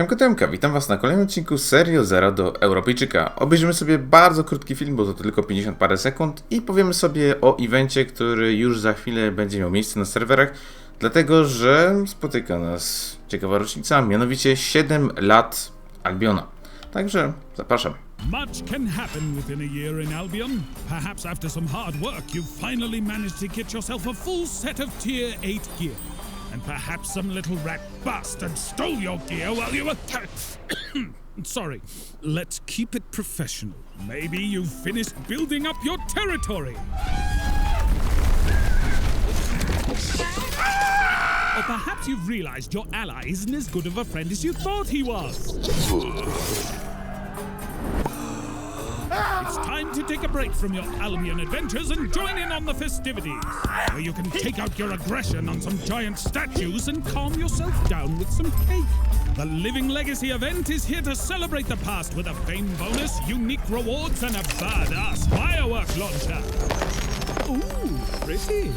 Siemka Temka, witam was na kolejnym odcinku z serii od Zera do Europejczyka. Obejrzymy sobie bardzo krótki film, bo to tylko 50 parę sekund i powiemy sobie o evencie, który już za chwilę będzie miał miejsce na serwerach, dlatego że spotyka nas ciekawa rocznica, mianowicie 7 lat Albiona. Także zapraszam. Much can happen within a year in Albion. Perhaps after some hard work, you've finally managed to get yourself a full set of Tier 8 gear. And perhaps some little rat bastard stole your gear while you were. Sorry. Let's keep it professional. Maybe you've finished building up your territory. Or perhaps you've realized your ally isn't as good of a friend as you thought he was. It's time to take a break from your Albion adventures and join in on the festivities, where you can take out your aggression on some giant statues and calm yourself down with some cake. The Living Legacy event is here to celebrate the past with a fame bonus, unique rewards, and a badass firework launcher. Ooh, pretty.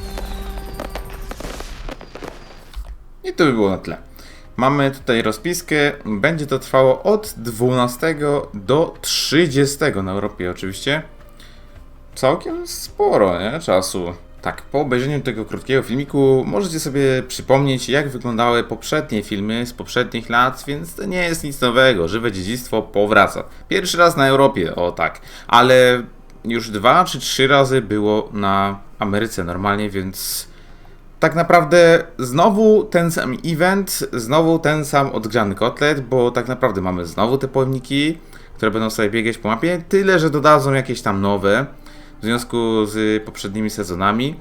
I to by było na tyle. Mamy tutaj rozpiskę. Będzie to trwało od 12 do 30 na Europie oczywiście. Całkiem sporo, nie? Czasu. Tak, po obejrzeniu tego krótkiego filmiku możecie sobie przypomnieć, jak wyglądały poprzednie filmy z poprzednich lat, więc to nie jest nic nowego. Żywe dziedzictwo powraca. Pierwszy raz na Europie, o tak. Ale już dwa czy trzy razy było na Ameryce normalnie, więc tak naprawdę znowu ten sam event, znowu ten sam odgrzany kotlet, bo tak naprawdę mamy znowu te pojemniki, które będą sobie biegać po mapie, tyle że dodadzą jakieś tam nowe w związku z poprzednimi sezonami.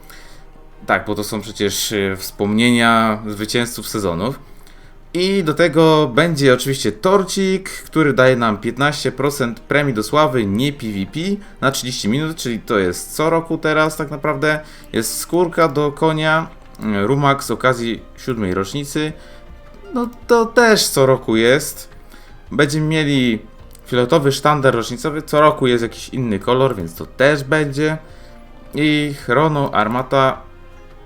Tak, bo to są przecież e, wspomnienia zwycięzców sezonów. I do tego będzie oczywiście torcik, który daje nam 15% premii do sławy, nie PvP, na 30 minut, czyli to jest co roku teraz tak naprawdę. Jest skórka do konia, rumak z okazji siódmej rocznicy. No to też co roku jest. Będziemy mieli fioletowy sztandar rocznicowy, co roku jest jakiś inny kolor, więc to też będzie. I Chrono Armata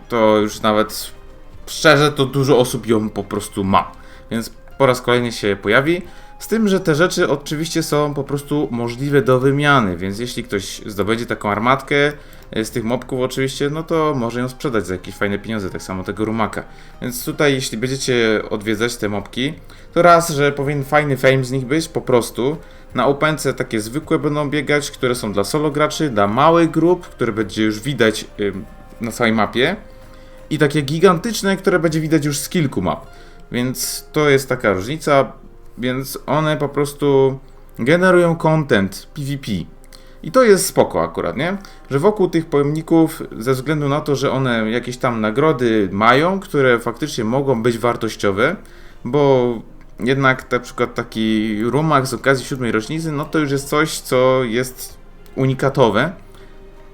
to już nawet szczerze to dużo osób ją po prostu ma. Więc po raz kolejny się pojawi. Z tym, że te rzeczy oczywiście są po prostu możliwe do wymiany, więc jeśli ktoś zdobędzie taką armatkę e, z tych mobków oczywiście, no to może ją sprzedać za jakieś fajne pieniądze, tak samo tego rumaka. Więc tutaj jeśli będziecie odwiedzać te mobki, to raz, że powinien fajny fame z nich być, po prostu. Na opence takie zwykłe będą biegać, które są dla solo graczy, dla małych grup, które będzie już widać na całej mapie. I takie gigantyczne, które będzie widać już z kilku map. Więc to jest taka różnica, więc one po prostu generują content PvP. I to jest spoko akurat, nie? Że wokół tych pojemników, ze względu na to, że one jakieś tam nagrody mają, które faktycznie mogą być wartościowe, bo jednak na przykład taki rumak z okazji siódmej rocznicy, no to już jest coś, co jest unikatowe.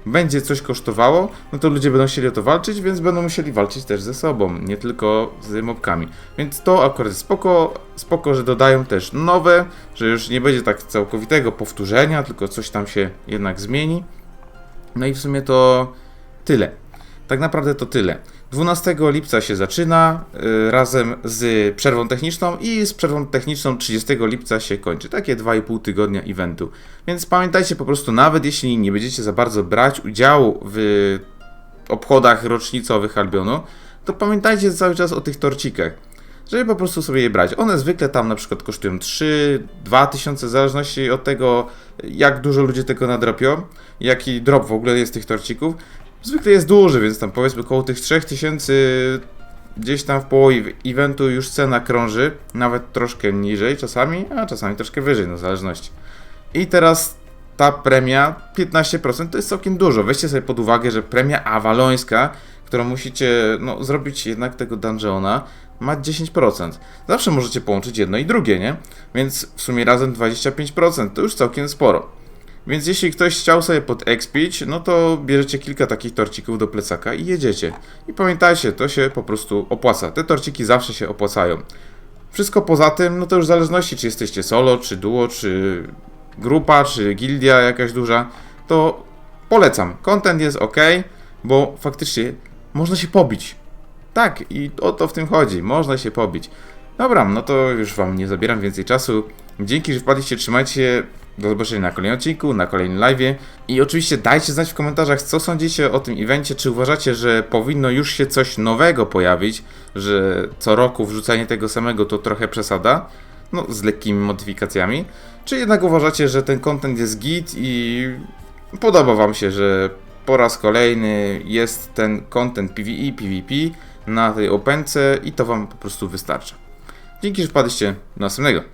Będzie coś kosztowało, no to ludzie będą chcieli o to walczyć, więc będą musieli walczyć też ze sobą, nie tylko z mobkami. Więc to akurat spoko, spoko, że dodają też nowe, że już nie będzie tak całkowitego powtórzenia, tylko coś tam się jednak zmieni. No i w sumie to tyle. Tak naprawdę to tyle. 12 lipca się zaczyna y, razem z przerwą techniczną i z przerwą techniczną 30 lipca się kończy. Takie 2,5 tygodnia eventu. Więc pamiętajcie po prostu, nawet jeśli nie będziecie za bardzo brać udziału w obchodach rocznicowych Albionu, to pamiętajcie cały czas o tych torcikach. Żeby po prostu sobie je brać. One zwykle tam na przykład kosztują 3, 2 tysiące, w zależności od tego, jak dużo ludzie tego nadrobią, jaki drop w ogóle jest tych torcików zwykle jest duży, więc tam powiedzmy około tych 3000 gdzieś tam w połowie eventu już cena krąży, nawet troszkę niżej czasami, a czasami troszkę wyżej, no w zależności. I teraz ta premia 15% to jest całkiem dużo. Weźcie sobie pod uwagę, że premia awalońska, którą musicie no, zrobić jednak tego dungeona, ma 10%. Zawsze możecie połączyć jedno i drugie, nie? Więc w sumie razem 25%, to już całkiem sporo. Więc jeśli ktoś chciał sobie podekspić, no to bierzecie kilka takich torcików do plecaka i jedziecie. I pamiętajcie, to się po prostu opłaca. Te torciki zawsze się opłacają. Wszystko poza tym, no to już w zależności, czy jesteście solo, czy duo, czy grupa, czy gildia jakaś duża, to polecam. Content jest ok, bo faktycznie można się pobić. Tak, i o to w tym chodzi. Można się pobić. Dobra, no to już wam nie zabieram więcej czasu. Dzięki, że wpadliście, trzymajcie się. Do zobaczenia na kolejnym odcinku, na kolejnym live'ie. I oczywiście dajcie znać w komentarzach, co sądzicie o tym evencie. Czy uważacie, że powinno już się coś nowego pojawić, że co roku wrzucanie tego samego to trochę przesada, no z lekkimi modyfikacjami. Czy jednak uważacie, że ten content jest git i podoba wam się, że po raz kolejny jest ten content PvE, PvP na tej opence i to wam po prostu wystarcza. Dzięki, że wpadliście. Do następnego.